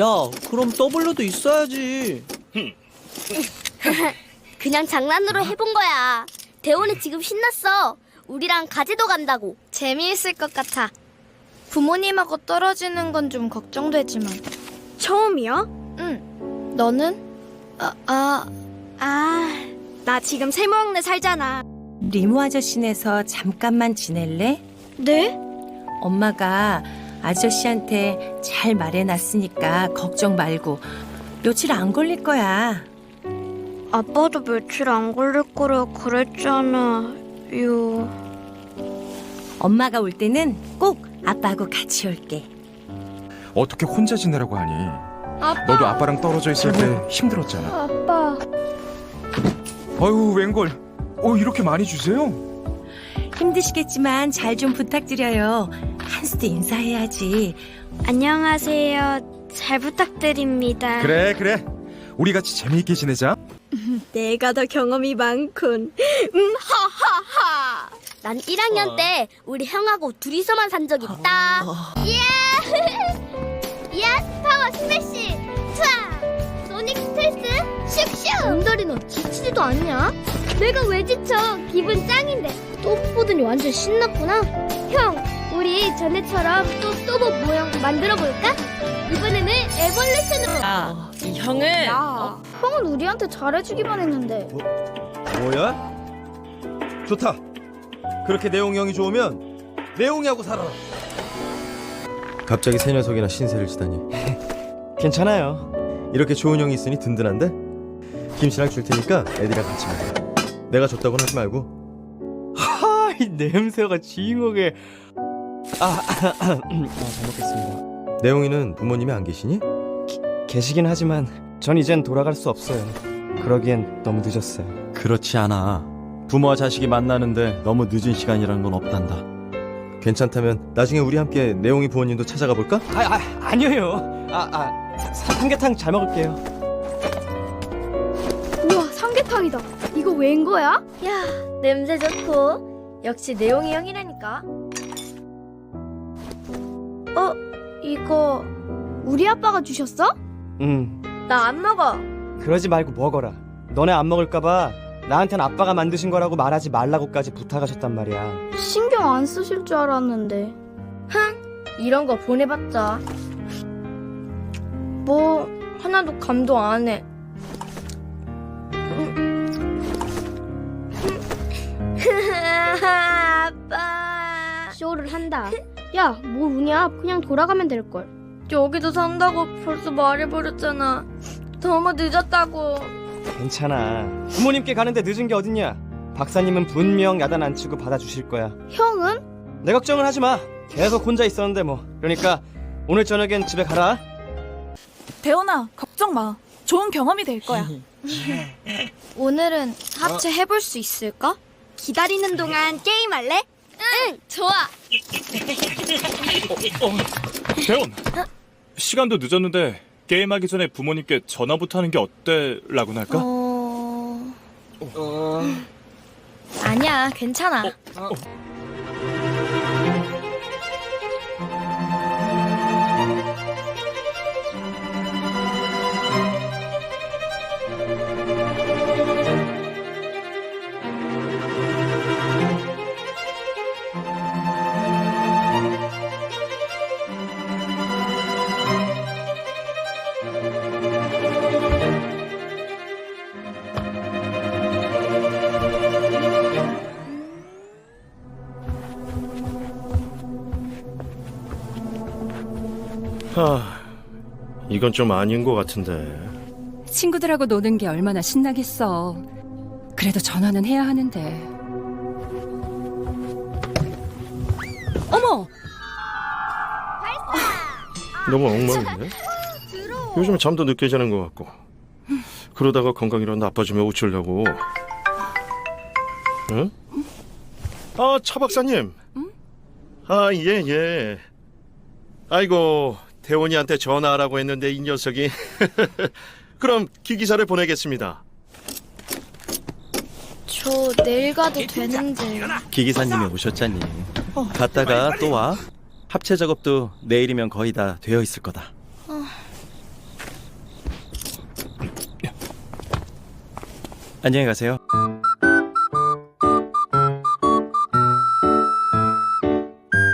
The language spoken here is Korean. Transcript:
야, 그럼 W도 있어야지. 그냥 장난으로 해본 거야. 대원이 지금 신났어. 우리랑 가지도 간다고. 재미있을 것 같아. 부모님하고 떨어지는 건 좀 걱정되지만. 처음이야? 응. 너는? 아, 아, 아. 나 지금 세모역내 살잖아. 리모 아저씨네서 잠깐만 지낼래? 네? 엄마가 아저씨한테 잘 말해놨으니까 걱정 말고 며칠 안 걸릴 거야. 아빠도 며칠 안 걸릴 거라 그랬잖아요. 엄마가 올 때는 꼭 아빠하고 같이 올게. 어떻게 혼자 지내라고 하니? 아빠. 너도 아빠랑 떨어져 있을 때 힘들었잖아. 아빠. 아유 웬걸? 어 이렇게 많이 주세요? 힘드시겠지만 잘 좀 부탁드려요. 한수도 인사해야지. 안녕하세요. 잘 부탁드립니다. 그래 그래. 우리 같이 재미있게 지내자. 내가 더 경험이 많군. 음, 하하하. 난 1학년 때 우리 형하고 둘이서만 산 적 있다. 이야! 이야, 파워 스매시! 투아! 소닉 스텔스! 슉슉! 은달이 너 지치지도 않냐? 내가 왜 지쳐? 기분 짱인데. 또 보더니 완전 신났구나. 형, 우리 전에처럼 또 또봇 모형 만들어 볼까? 이번에는 에볼루션으로. 야, 이 형은 야. 형은 우리한테 잘해주기만 했는데. 뭐야? 좋다. 그렇게 내용이 형이 좋으면 내용이하고 살아라. 갑자기 새 녀석이나 신세를 지다니. 괜찮아요. 이렇게 좋은 형이 있으니 든든한데? 김씨랑 줄 테니까 애들이랑 같이 먹어. 내가 줬다고는 하지 말고. 하이 냄새가 징하게. 아, 아, 잘 먹겠습니다. 내용이는 부모님이 안 계시니? 계시긴 하지만 전 이젠 돌아갈 수 없어요. 그러기엔 너무 늦었어요. 그렇지 않아. 부모와 자식이 만나는데 너무 늦은 시간이라는 건 없단다. 괜찮다면 나중에 우리 함께 내용이 부모님도 찾아가 볼까? 아, 아 아니에요. 아, 아 사- 삼계탕 잘 먹을게요. 우와, 삼계탕이다. 이거 웬 거야? 야, 냄새 좋고. 역시 내용이 형이라니까. 어, 이거 우리 아빠가 주셨어? 음, 나안 먹어. 그러지 말고 먹어라. 너네 안 먹을까봐 나한텐 아빠가 만드신 거라고 말하지 말라고까지 부탁하셨단 말이야. 신경 안 쓰실 줄 알았는데. 이런 거 보내봤자 뭐 하나도 감동 안 해. 쇼를 한다. 야, 뭘 우냐? 그냥 돌아가면 될 걸. 여기도 산다고 벌써 말해버렸잖아. 너무 늦었다고. 괜찮아. 부모님께 가는데 늦은 게 어딨냐? 박사님은 분명 야단 안 치고 받아주실 거야. 형은? 내 걱정은 하지 마. 계속 혼자 있었는데 뭐. 그러니까 오늘 저녁엔 집에 가라. 대원아, 걱정 마. 좋은 경험이 될 거야. 오늘은 합체 해볼 수 있을까? 기다리는 동안 게임할래? 응, 좋아. 대원 시간도 늦었는데 게임하기 전에 부모님께 전화부터 하는 게 어때? 라고나 할까? 어... 아니야, 괜찮아. 하, 이건 좀 아닌 것 같은데. 친구들하고 노는 게 얼마나 신나겠어. 그래도 전화는 해야 하는데. 어머! 너무 엉망인데? 요즘 잠도 늦게 자는 것 같고. 그러다가 건강이라도 나빠지면 어쩌려고. 응? 아, 차 박사님. 아, 예, 예. 아이고, 태원이한테 전화하라고 했는데 이 녀석이 그럼 기기사를 보내겠습니다. 저 내일 가도 되는데 기기사님이 오셨잖니. 갔다가 또 와. 합체 작업도 내일이면 거의 다 되어 있을 거다. 아. 안녕히 가세요.